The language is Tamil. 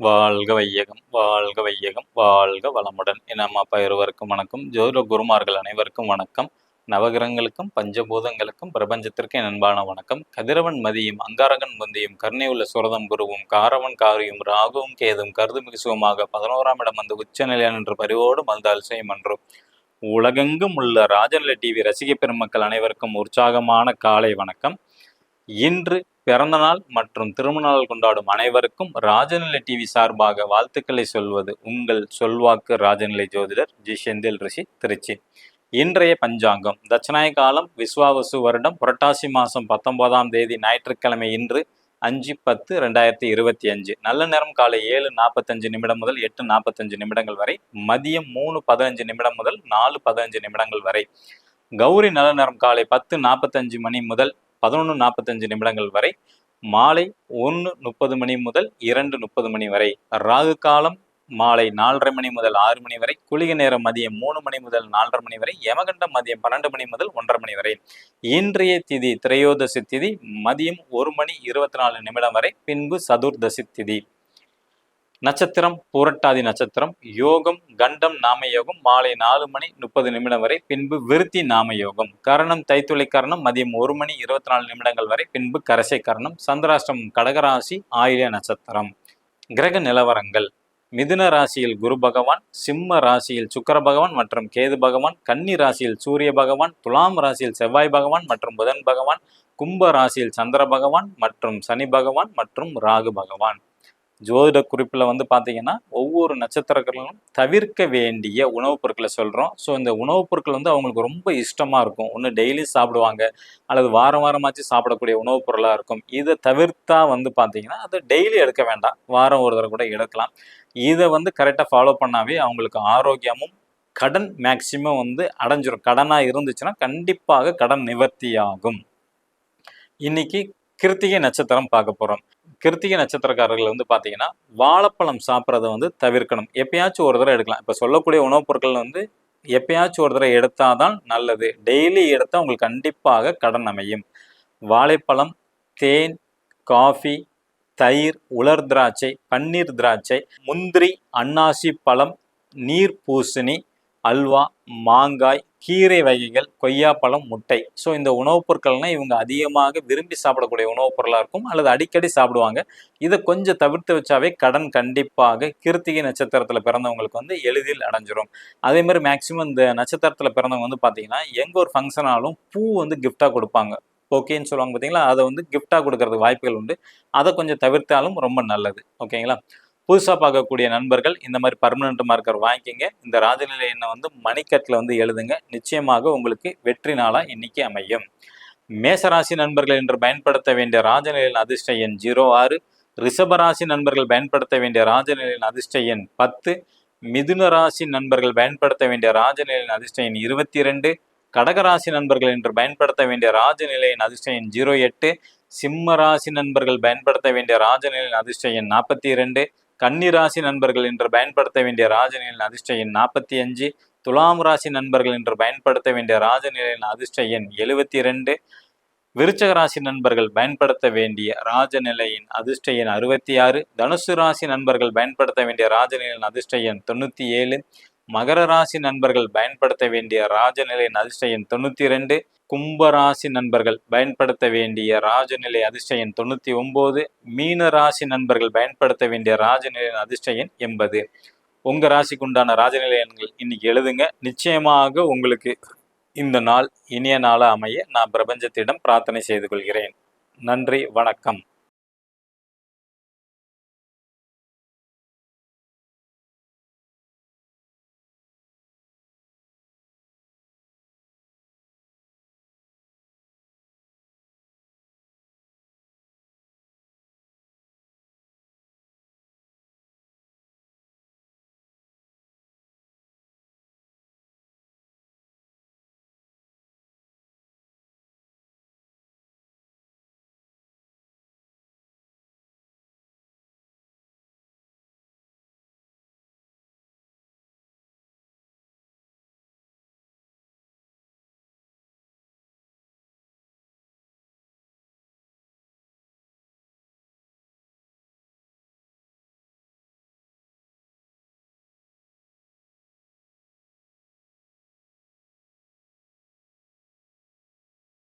வாழ்க வையகம் வாழ்க வையகம் வாழ்க வளமுடன். என் அம்மா அப்பா இருவருக்கும் வணக்கம். ஜோதிட குருமார்கள் அனைவருக்கும் வணக்கம். நவகிரகங்களுக்கும் பஞ்சபூதங்களுக்கும் பிரபஞ்சத்திற்கு என் அன்பான வணக்கம். கதிரவன் மதியும் அங்காரகன் முந்தியும் கருணை உள்ள சுரதம் குருவும் காரவன் காரியும் ராகுவும் கேதும் கருதுமிகு சுகமாக பதினோராம் இடம் வந்து உச்சநிலையான் என்று பரிவோடு வந்தால் செய்யும் என்றும் உலகெங்கும் உள்ள ராஜநிலை டிவி ரசிக பெருமக்கள் அனைவருக்கும் உற்சாகமான காலை வணக்கம். இன்று பிறந்தநாள் மற்றும் திருமணநாள் கொண்டாடும் அனைவருக்கும் ராஜநிலை டிவி சார்பாக வாழ்த்துக்களை சொல்வது உங்கள் சொல்வாக்கு ராஜநிலை ஜோதிடர் ஜி. செந்தில் ரிஷி திருச்சி. இன்றைய பஞ்சாங்கம். தட்சநாய காலம் விஸ்வாவசு வருடம் புரட்டாசி மாதம் பத்தொன்பதாம் தேதி ஞாயிற்றுக்கிழமை இன்று அஞ்சு பத்து ரெண்டாயிரத்தி இருபத்தி அஞ்சு. நல்ல நேரம் காலை ஏழு நாற்பத்தஞ்சு நிமிடம் முதல் எட்டு நாற்பத்தஞ்சு நிமிடங்கள் வரை மதியம் மூணு பதினஞ்சு நிமிடம் முதல் நாலு பதினஞ்சு நிமிடங்கள் வரை. கௌரி நல்ல நேரம் காலை பத்து நாற்பத்தஞ்சு மணி முதல் பதினொன்று நாற்பத்தஞ்சு நிமிடங்கள் வரை மாலை ஒன்று முப்பது மணி முதல் இரண்டு முப்பது மணி வரை ராகு காலம் மாலை நாலரை மணி முதல் ஆறு மணி வரை குளிக நேரம் மதியம் மூணு மணி முதல் நாலரை மணி வரை யமகண்டம் மதியம் பன்னெண்டு மணி முதல் ஒன்றரை மணி வரை. இன்றைய திதி திரையோதசி திதி மதியம் ஒரு மணி இருபத்தி நாலு நிமிடம் வரை பின்பு சதுர்தசி திதி. நட்சத்திரம் பூரட்டாதி நட்சத்திரம் யோகம் கண்டம் நாம யோகம் மாலை நாலு மணி முப்பது நிமிடம் வரை பின்பு விருத்தி நாம யோகம் கரணம் தைத்துளை கரணம் மதியம் ஒரு மணி இருபத்தி நாலு நிமிடங்கள் வரை பின்பு கரசை கரணம் சந்திராஷ்டம் கடகராசி ஆயில நட்சத்திரம். கிரக நிலவரங்கள். மிதுன ராசியில் குரு பகவான் சிம்ம ராசியில் சுக்கர பகவான் மற்றும் கேது பகவான் கன்னி ராசியில் சூரிய பகவான் துலாம் ராசியில் செவ்வாய் பகவான் மற்றும் புதன் பகவான் கும்ப ராசியில் சந்திர பகவான் மற்றும் சனி பகவான் மற்றும் ராகு பகவான். ஜோதிட குறிப்பில் வந்து பார்த்தீங்கன்னா ஒவ்வொரு நட்சத்திரங்களும் தவிர்க்க வேண்டிய உணவுப் பொருட்களை சொல்கிறோம் ஸோ இந்த உணவுப் பொருட்கள் வந்து அவங்களுக்கு ரொம்ப இஷ்டமாக இருக்கும். ஒன்று டெய்லி சாப்பிடுவாங்க அல்லது வாரம் வாரமாச்சு சாப்பிடக்கூடிய உணவுப் பொருளாக இருக்கும். இதை தவிர்த்தா வந்து பார்த்தீங்கன்னா அதை டெய்லி எடுக்க வேண்டாம். வாரம் ஒரு தடவை கூட எடுக்கலாம். இதை வந்து கரெக்டாக ஃபாலோ பண்ணாவே அவங்களுக்கு ஆரோக்கியமும் கடன் மேக்சிமம் வந்து அடைஞ்சிரும். கடனாக இருந்துச்சுன்னா கண்டிப்பாக கடன் நிவர்த்தியாகும். இன்னைக்கு கிருத்திகை நட்சத்திரம் பார்க்க போகிறோம் கிருத்திகை நட்சத்திரக்காரர்கள் வந்து பார்த்தீங்கன்னா வாழைப்பழம் சாப்பிட்றத வந்து தவிர்க்கணும். எப்பயாச்சும் ஒரு தடவை எடுக்கலாம். இப்போ சொல்லக்கூடிய உணவுப் பொருட்கள் வந்து எப்பயாச்சும் ஒரு தடவை எடுத்தாதான் நல்லது. டெய்லி எடுத்தால் உங்களுக்கு கண்டிப்பாக கடன் அமையும். வாழைப்பழம் தேன் காஃபி தயிர் உலர் திராட்சை பன்னீர் திராட்சை முந்திரி அன்னாசி பழம் நீர் பூசணி அல்வா மாங்காய் கீரை வகைகள் கொய்யாப்பழம் முட்டை. ஸோ இந்த உணவுப் பொருட்கள்னா இவங்க அதிகமாக விரும்பி சாப்பிடக்கூடிய உணவுப் பொருளாக இருக்கும் அல்லது அடிக்கடி சாப்பிடுவாங்க. இதை கொஞ்சம் தவிர்த்து வச்சாவே கடன் கண்டிப்பாக கிருத்திகை நட்சத்திரத்தில் பிறந்தவங்களுக்கு வந்து எளிதில் அடைஞ்சிரும். அதே மாதிரி மேக்சிமம் இந்த நட்சத்திரத்தில் பிறந்தவங்க வந்து பார்த்தீங்கன்னா எங்கே ஒரு ஃபங்க்ஷனாலும் பூ வந்து கிஃப்டாக கொடுப்பாங்க. ஓகேன்னு சொல்லுவாங்க பார்த்தீங்களா அதை வந்து கிஃப்டாக கொடுக்கறதுக்கு வாய்ப்புகள் உண்டு. அதை கொஞ்சம் தவிர்த்தாலும் ரொம்ப நல்லது. ஓகேங்களா புதுசாக பார்க்கக்கூடிய நண்பர்கள் இந்த மாதிரி பர்மனண்ட் மார்க்கர் வாங்கிக்கிங்க. இந்த ராஜநிலை எண்ணை வந்து மணிக்கட்டில் வந்து எழுதுங்க. நிச்சயமாக உங்களுக்கு வெற்றி நாளாக இன்னைக்கு அமையும். மேசராசி நண்பர்கள் என்று பயன்படுத்த வேண்டிய ராஜநிலையின் அதிர்ஷ்ட எண் ஜீரோ ஆறு. ரிஷபராசி நண்பர்கள் பயன்படுத்த வேண்டிய ராஜநிலையின் அதிர்ஷ்ட எண் பத்து. மிதுன ராசி நண்பர்கள் பயன்படுத்த வேண்டிய ராஜநிலையின் அதிர்ஷ்ட எண் இருபத்தி ரெண்டு கடகராசி நண்பர்கள் என்று பயன்படுத்த வேண்டிய ராஜநிலையின் அதிர்ஷ்ட எண் ஜீரோ எட்டு. சிம்ம ராசி நண்பர்கள் பயன்படுத்த வேண்டிய ராஜநிலையின் அதிர்ஷ்ட எண் நாற்பத்தி இரண்டு. கன்னிராசி நண்பர்கள் என்று பயன்படுத்த வேண்டிய ராஜநிலையின் அதிர்ஷ்ட எண் நாற்பத்தி அஞ்சு. துலாம் ராசி நண்பர்கள் என்று பயன்படுத்த வேண்டிய ராஜநிலையின் அதிர்ஷ்ட எண் எழுபத்தி ரெண்டு விருச்சக ராசி நண்பர்கள் பயன்படுத்த வேண்டிய ராஜநிலையின் அதிர்ஷ்ட எண் அறுபத்தி ஆறு. தனுசு ராசி நண்பர்கள் பயன்படுத்த வேண்டிய ராஜநிலையின் அதிர்ஷ்ட எண் தொண்ணூற்றி ஏழு. மகர ராசி நண்பர்கள் பயன்படுத்த வேண்டிய ராஜநிலையின் அதிர்ஷ்ட எண் தொண்ணூற்றி ரெண்டு கும்பராசி நண்பர்கள் பயன்படுத்த வேண்டிய ராஜநிலை அதிர்ஷ்ட எண் தொண்ணூற்றி ஒம்பது மீன ராசி நண்பர்கள் பயன்படுத்த வேண்டிய ராஜநிலையின் அதிர்ஷ்ட எண் எண்பது. உங்கள் ராசிக்கு உண்டான ராஜநிலை எண்கள் இன்னைக்கு எழுதுங்க. நிச்சயமாக உங்களுக்கு இந்த நாள் இனிய நாளாக அமைய நான் பிரபஞ்சத்திடம் பிரார்த்தனை செய்து கொள்கிறேன். நன்றி வணக்கம்.